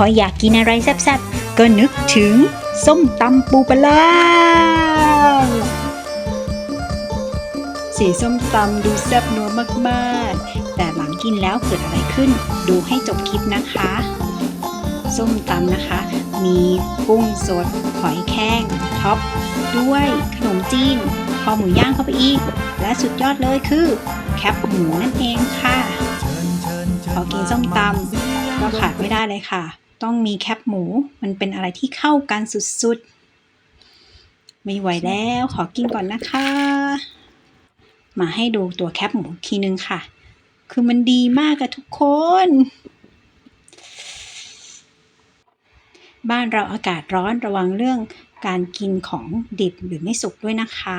ออยากกินอะไรแซ่บๆ ก็นึกถึงส้มตำปูปลาร้าสีส้มตำดูแซ่บนัวมากๆ แต่หลังกินแล้วเกิดอะไรขึ้น ดูให้จบคลิปนะคะ ส้มตำนะคะ มีกุ้งสด หอยแครงท็อป ด้วยขนมจีนคอหมูย่างเข้าไปอีก และสุดยอดเลยคือ แคปหมูนั่นเองค่ะพอกินส้มตำก็ขาดไม่ได้เลยค่ะ ต้องมีแคปหมู มันเป็นอะไรที่เข้ากันสุดๆ ไม่ไหวแล้วขอกินก่อนนะคะ มาให้ดูตัวแคปหมูอีกทีนึงค่ะ คือมันดีมากอะทุกคน บ้านเราอากาศร้อนระวังเรื่องการกินของดิบหรือไม่สุกด้วยนะคะ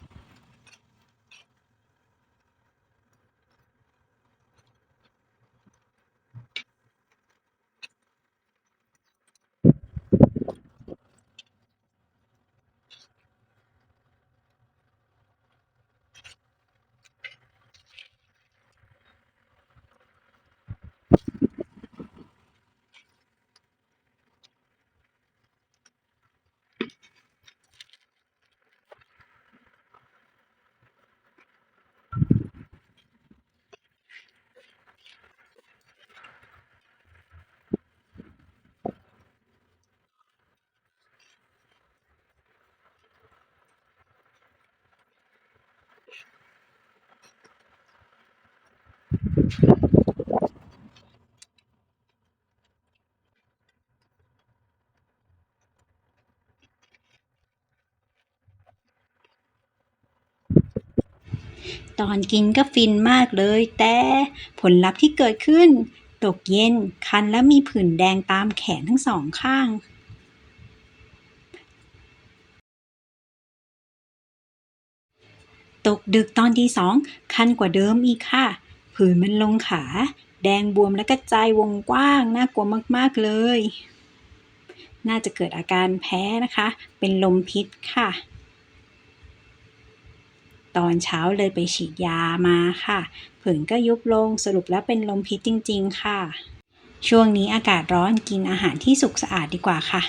ตอนกินก็ฟินมากเลย แต่ผลลัพธ์ที่เกิดขึ้น ตกเย็นคันและมีผื่นแดงตามแขนทั้งสองข้างตกดึกตอนที่สองคันกว่าเดิมอีกค่ะ ผื่นมันลงขา แดงบวมและกระจายวงกว้าง น่ากลัวมากๆเลย น่าจะเกิดอาการแพ้นะคะ เป็นลมพิษค่ะ ตอนเช้าเลยไปฉีดยามาค่ะ ผื่นก็ยุบลงสรุปแล้วเป็นลมพิษจริง ๆ ค่ะ ช่วงนี้อากาศร้อนกินอาหารที่สุกสะอาดดีกว่าค่ะ